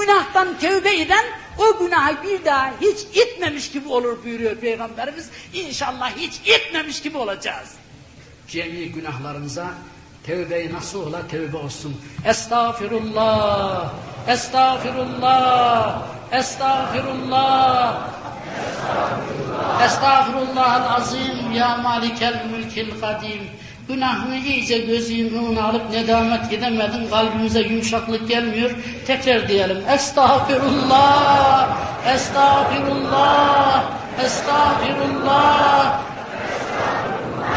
Günahtan tövbe eden o günahı bir daha hiç etmemiş gibi olur buyuruyor Peygamberimiz. İnşallah hiç etmemiş gibi olacağız. Cemi günahlarımıza tövbe nasıl ola tövbe olsun. Estağfirullah, estağfirullah, estağfirullah. Estağfirullahal azim ya malikel mülkil kadim. Günahını iyice gözünün önüne alıp nedamet edemedin, kalbimize yumuşaklık gelmiyor. Tekrar diyelim. Estağfirullah, estağfirullah, estağfirullah.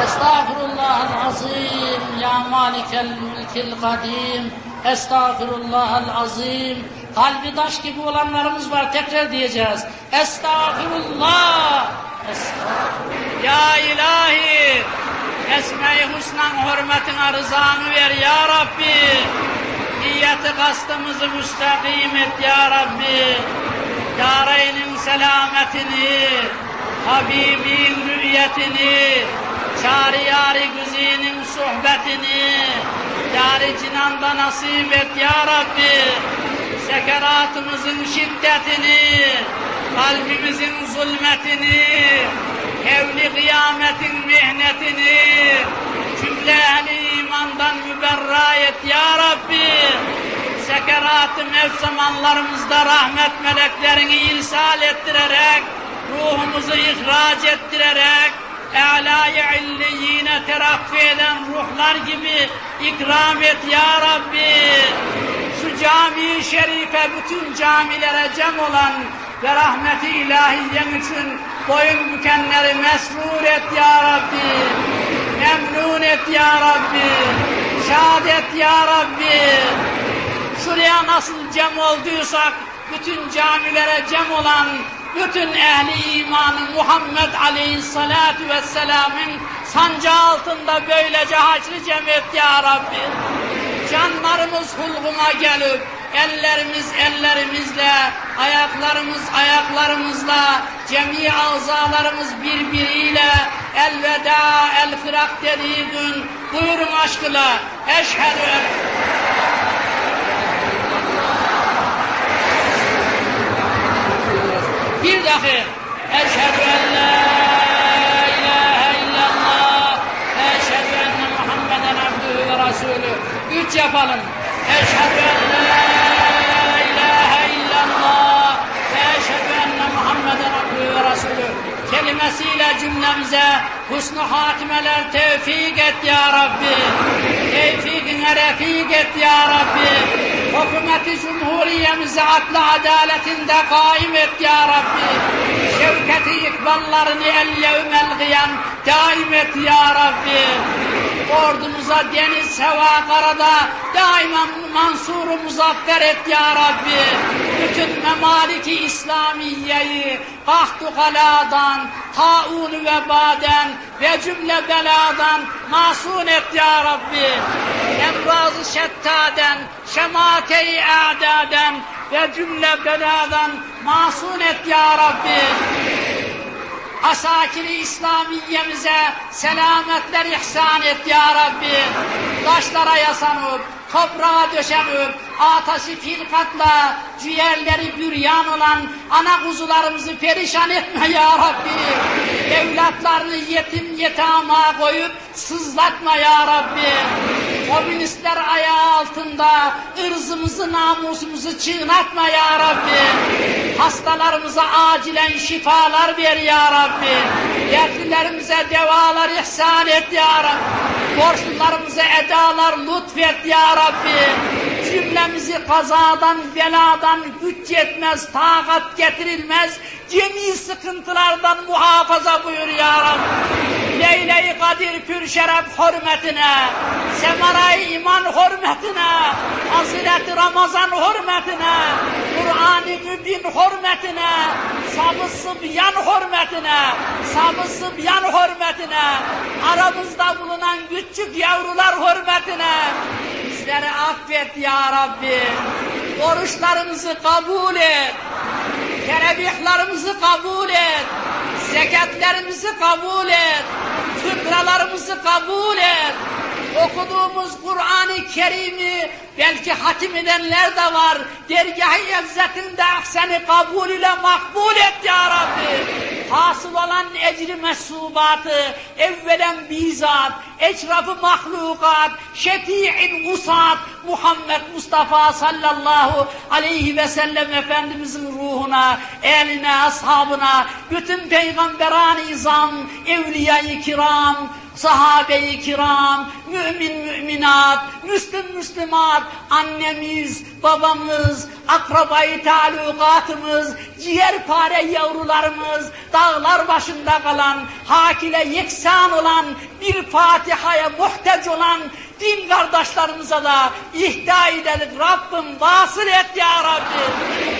Estağfirullahal azim ya malikel mülkil kadim. Estağfirullahal azim. Kalbi taş gibi olanlarımız var tekrar diyeceğiz. Estağfirullah. Estağfirullah. Ya ilahi. Hüsna'nın hürmetine rızanı ver ya Rabbi. Niyeti kastımızı müstakim et ya Rabbi. Yareynin selametini, Habibin rü'yetini, Şari-yari güzinin sohbetini, Yari cinanda nasip et ya Rabbi. Sekeratımızın şiddetini, kalbimizin zulmetini, Evli kıyametin mihnetini, cümle ehli imandan müberra et ya Rabbi. Sekerat-ı mevt zamanlarımızda rahmet meleklerini ilsal ettirerek, ruhumuzu ihraç ettirerek, E'lâ-i illiyine terakki eden ruhlar gibi ikram et ya Rabbi. Şu cami şerife bütün camilere cem olan ve rahmeti ilahiyen için boyun bükenleri mesrur et ya Rabbi. Memnun et ya Rabbi. Şad et ya Rabbi. Şuraya nasıl cem olduysak bütün camilere cem olan bütün ehli imanı Muhammed Aleyhisselatü Vesselam'ın sancağı altında böylece haçlı cem et ya Rabbi. Canlarımız hulguma gelip ellerimiz ellerimizle, ayaklarımız ayaklarımızla, cemi azalarımız birbiriyle elveda el firak dediği gün buyurun aşkıyla eşhedü Bir dahi eşhedü en la Muhammeden abdühü ve rasulü. Üç yapalım. Eşhedü en la kelimesiyle cümlemize husnu hatimeler tevfik et ya Rabbi tevfikine refik et ya Rabbi hükümeti cumhuriyemizi adlı adaletinde kaim et ya Rabbi. Şevketi ikballarını el yevmel kıyam daim et ya Rabbi. Ordumuza deniz, heva, karada daima mansuru muzaffer et ya Rabbi. Bütün memaliki İslamiyeyi kahtu kaladan, taun vebaden ve cümle beladan masun et ya Rabbi. Emrazı şettaden, şemate-i a'daden ve cümle beladan masun et ya Rabbi. Asakiri İslamiyemize selametler ihsan et ya Rabbi. Taşlara yasanıp, toprağa döşenip, ateşi filkatla ciğerleri büryan olan ana kuzularımızı perişan etme ya Rabbi. Evlatlarını yetim yetama koyup sızlatma ya Rabbi. Komünistler ayağı altında ırzımızı namusumuzu çiğnatma ya Rabbi. Hastalarımıza acilen şifalar ver ya Rabbi. Dertlilerimize devalar ihsan et ya Rabbi. Borçlularımıza edalar lütfet ya Rabbi. Cümlemizi kazadan, beladan güç yetmez, takat getirilmez, cemi sıkıntılardan muhafaza buyur ya Rabbi. Leyle-i Kadir pür şeref hürmetine, Semara-i iman hürmetine, Hazreti Ramazan hürmetine, Kur'an-ı Mübin hürmetine, Sabı Sıbyan hürmetine, Sabı Sıbyan hürmetine, aramızda bulunan küçük yavrular hürmetine, bizleri affet ya Rabbi, oruçlarımızı kabul et, teravihlarımızı kabul et, zekatlerimizi kabul et, fıkralarımızı kabul et, okuduğumuz Kur'an-ı Kerim'i belki hatim edenler de var. Dergâh-ı izzetinde seni kabul ile makbul et ya Rabbi. Hasıl olan ecri mesubatı evvelen bizat, eşrafı mahlukat, şefi'in usat Muhammed Mustafa sallallahu aleyhi ve sellem Efendimizin ruhuna, eline, ashabına, bütün peygamberan-ı izam, evliya-i kiram, sahabe-i kiram, mümin müminat, müslüm müslümat, annemiz, babamız, akrabayı talukatımız, ciğerpare yavrularımız, dağlar başında kalan, hak ile yeksan olan, bir Fatiha'ya muhtaç olan din kardeşlerimize de ihda edelim. Rabbim vasıl et ya Rabbi.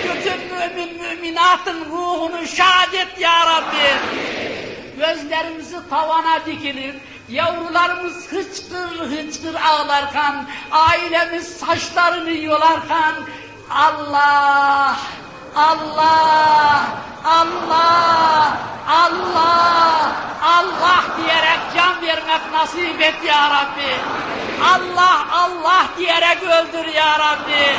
Bütün mümin müminatın ruhunu şad et ya Rabbi gözlerimizi tavana dikilir, yavrularımız hıçkır hıçkır ağlarken, ailemiz saçlarını yolarken, Allah, Allah, Allah, Allah, Allah diyerek can vermek nasip et ya Rabbi. Allah, Allah diyerek öldür ya Rabbi.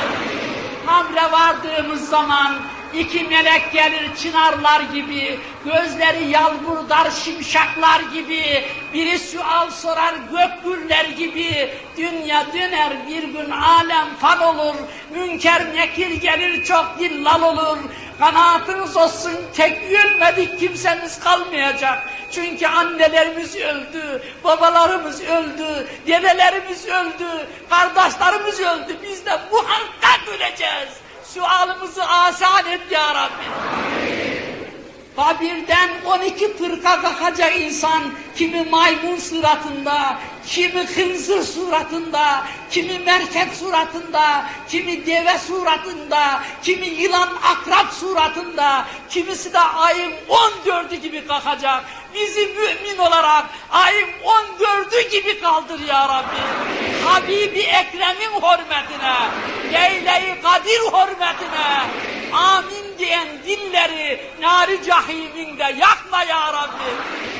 Hamle vardığımız zaman iki melek gelir çınarlar gibi, gözleri yalburdar şimşaklar gibi, biri sual sorar gökgürler gibi, dünya döner bir gün alem fan olur, münker nekir gelir çok dillal olur, kanaatınız olsun tek ölmedik kimsemiz kalmayacak. Çünkü annelerimiz öldü, babalarımız öldü, dedelerimiz öldü, kardeşlerimiz öldü. Biz de muhakkak öleceğiz. Sualımızı asan et ya Rabbi. Kabirden 12 fırka kalkacak insan, kimi maymun suratında, kimi hınzır suratında, kimi merkep suratında, kimi deve suratında, kimi yılan akrap suratında, kimisi de ayın 14'ü gibi kalkacak. Bizi mümin olarak ayın 14'ü gibi kaldır ya Rabbi. Habibi Ekrem'in hürmetine, Leyle-i Kadir hürmetine, amin diyen dilleri nari cahiminde yakma ya Rabbi.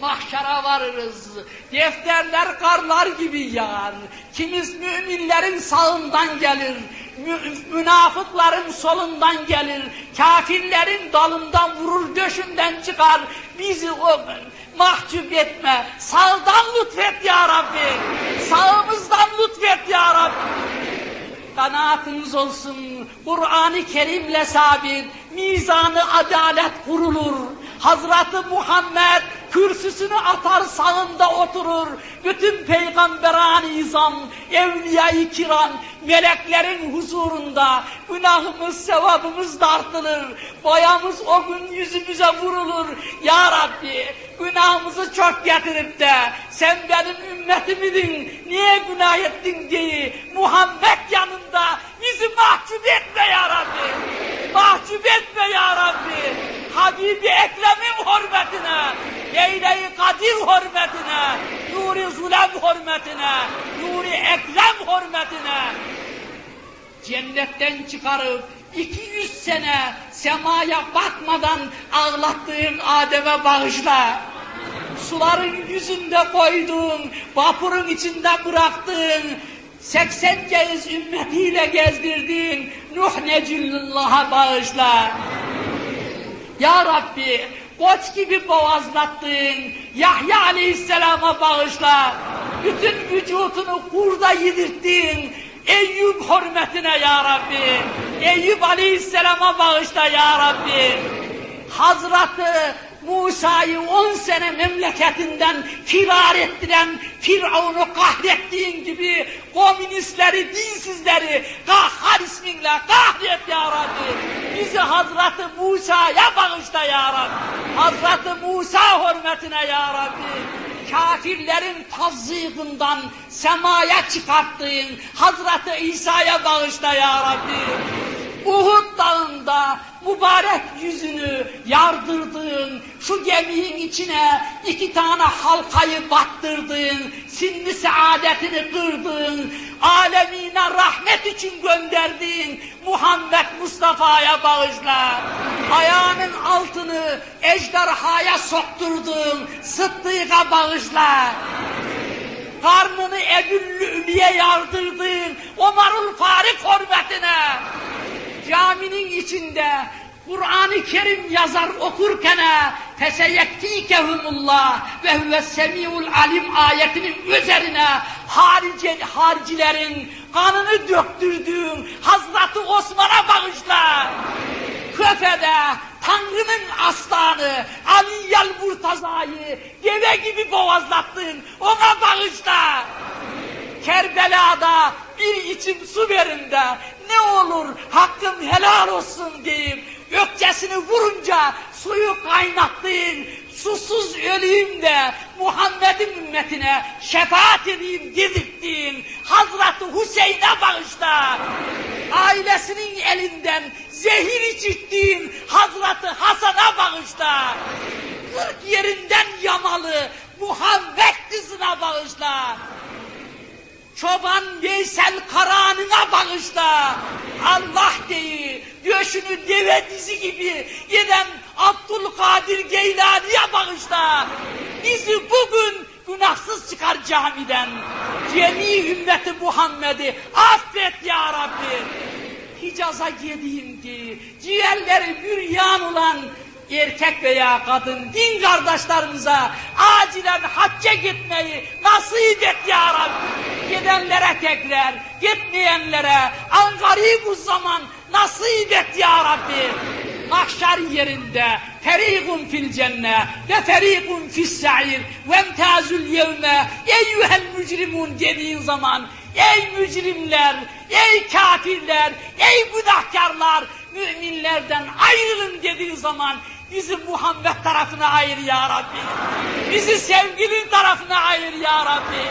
Mahşara varırız. Defterler karlar gibi yağar. Kimiz müminlerin sağından gelir. Mü münafıkların solundan gelir. Kafirlerin dalından vurur döşünden çıkar. Bizi o mahcup etme. Sağdan lütfet ya Rabbi. Sağımızdan lütfet ya Rabbi kanaatınız olsun. Kur'an-ı Kerim'le sabit, mizanı adalet kurulur. Hazreti Muhammed kürsüsünü atar sağında oturur. Bütün peygamberan izam, evliya-i kiram, meleklerin huzurunda günahımız, sevabımız dartılır. Boyamız o gün yüzümüze vurulur. Ya Rabbi günahımızı çok getirip de sen benim ümmetimidin niye günah ettin diye Muhammed yanında bizi mahcup etme ya Rabbi. Mahcup etme ya Rabbi. Habibi Ekrem'in hürmetine, Leyle-i Kadir hürmetine, Nuri Zulem hürmetine, Nuri Ekrem hürmetine cennetten çıkarıp 200 sene semaya bakmadan ağlattığın Adem'e bağışla. Suların yüzünde koyduğun, vapurun içinde bıraktığın, 80 kez ümmetiyle gezdirdiğin Nuh Necillillah'a bağışla. Ya Rabbi koç gibi boğazlattığın Yahya Aleyhisselam'a bağışla. Bütün vücudunu kurda yedirttiğin Eyüp hürmetine ya Rabbi. Eyüp Aleyhisselam'a bağışla ya Rabbi. Hazreti Musa'yı on sene memleketinden firar ettiren Firavun'u kahrettiğin gibi komünistleri, dinsizleri kahhar isminle kahret ya Rabbi. Bizi Hazreti Musa'ya bağışla ya Rabbi. Hazreti Musa hürmetine ya Rabbi kafirlerin tazyığından semaya çıkarttığın Hazreti İsa'ya bağışla ya Rabbi. Uhud dağında mübarek yüzünü yardırdığın, şu geminin içine iki tane halkayı battırdığın, sinni saadetini kırdığın, alemine rahmet için gönderdiğin Muhammed Mustafa'ya bağışla. Ayağının altını ejderhaya sokturduğun Sıddık'a bağışla. karnını Ebüllü'ye yardırdın Omarul Farik hürmetine. Caminin içinde Kur'an-ı Kerim yazar okurken feseyektikehumullah ve huves semiul alim ayetinin üzerine harici, haricilerin kanını döktürdüğün Hazreti Osman'a bağışla. Köfede Tanrı'nın aslanı Ali Yal Murtaza'yı deve gibi boğazlattın ona bağışla. Kerbela'da bir içim su verin de ne olur hakkım helal olsun deyip ökçesini vurunca suyu kaynattın susuz öleyim de Muhammed'in ümmetine şefaat edeyim dedirttin Hazreti Hüseyin'e bağışla. Ailesinin elinden zehir içittin Hazreti Hasan'a bağışla. Kırk yerinden yamalı Muhammed kızına bağışla Çoban Veysel Karahan'ına bağışla. Allah deyi, göğsünü deve dizi gibi giden Abdülkadir Geylani'ye bağışla. Bizi bugün günahsız çıkar camiden. Cemi ümmeti Muhammed'i affet ya Rabbi. Hicaz'a gideyim diye ciğerleri büryan olan erkek veya kadın din kardeşlerimize acilen hacca gitmeyi nasip et ya Rabbi. Gidenlere tekrar, gitmeyenlere angaribuz zaman nasip et ya Rabbi. Mahşer yerinde ferikun fil cenne ve ferikun fis sa'ir ve emtazul yevme eyyuhel mücrimun dediğin zaman ey mücrimler, ey kafirler, ey günahkarlar müminlerden ayrılın dediği zaman bizi Muhammed tarafına ayır ya Rabbi. Bizi sevgilin tarafına ayır ya Rabbi.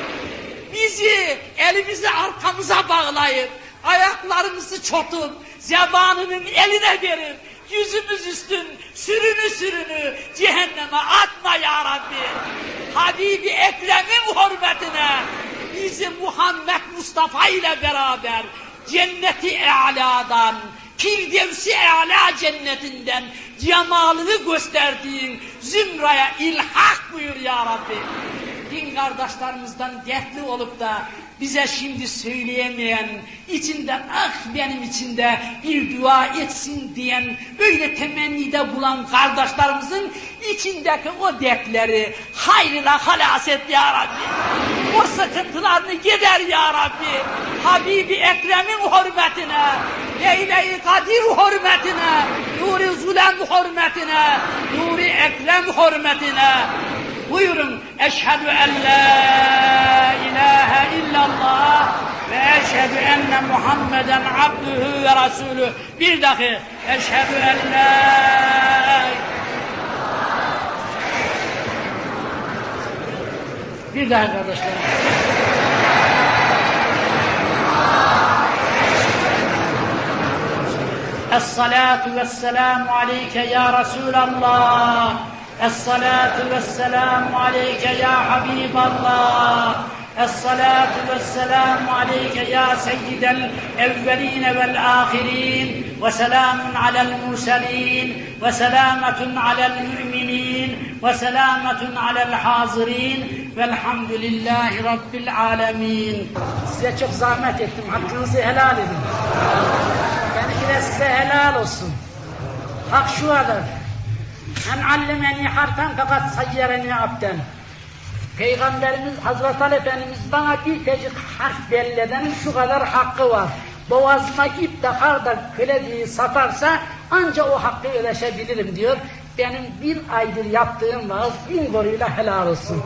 Bizi elimizi arkamıza bağlayıp ayaklarımızı çotup zebanının eline verip yüzümüz üstün sürünü sürünü cehenneme atma ya Rabbi. Habibi Ekrem'in hürmetine bizi Muhammed Mustafa ile beraber cenneti e'ladan, Firdevsi E'la cennetinden cemalını gösterdiğin zümraya ilhak buyur ya Rabbi. Din kardeşlerimizden dertli olup da bize şimdi söyleyemeyen, içinden ah benim içinde bir dua etsin diyen, öyle temennide bulan kardeşlerimizin içindeki o dertleri hayrına halas et ya Rabbi. O sıkıntılarını gider ya Rabbi. Habibi Ekrem'in hürmetine, Leyle-i Kadir hürmetine, Nuri Zulem hürmetine, Nuri Ekrem hürmetine, buyurun Eşhedü en la ilahe illallah ve eşhedü enne Muhammeden abdühü ve rasulü. Bir dakika. Eşhedü en la Bir daha kardeşler. Es-salatu ve selamu aleyke ya Resulallah. الصلاة والسلام عليك يا حبيب الله الصلاة والسلام عليك يا سيد الأولين والآخرين وسلام على المرسلين وسلامة على المؤمنين وسلامة على الحاضرين والحمد لله رب العالمين Size çok zahmet ettim. Hakkınızı helal edin. Benimki de size helal olsun. Hak şu kadar. En allemeni harfen fakat sayyereni abden. Peygamberimiz Hazreti Ali Efendimiz bana bir tecik harf belledenin şu kadar hakkı var. Boğazıma ip takar da köleliği satarsa anca o hakkı ödeşebilirim diyor. Benim bir aydır yaptığım vaaz bin goruyla helal olsun.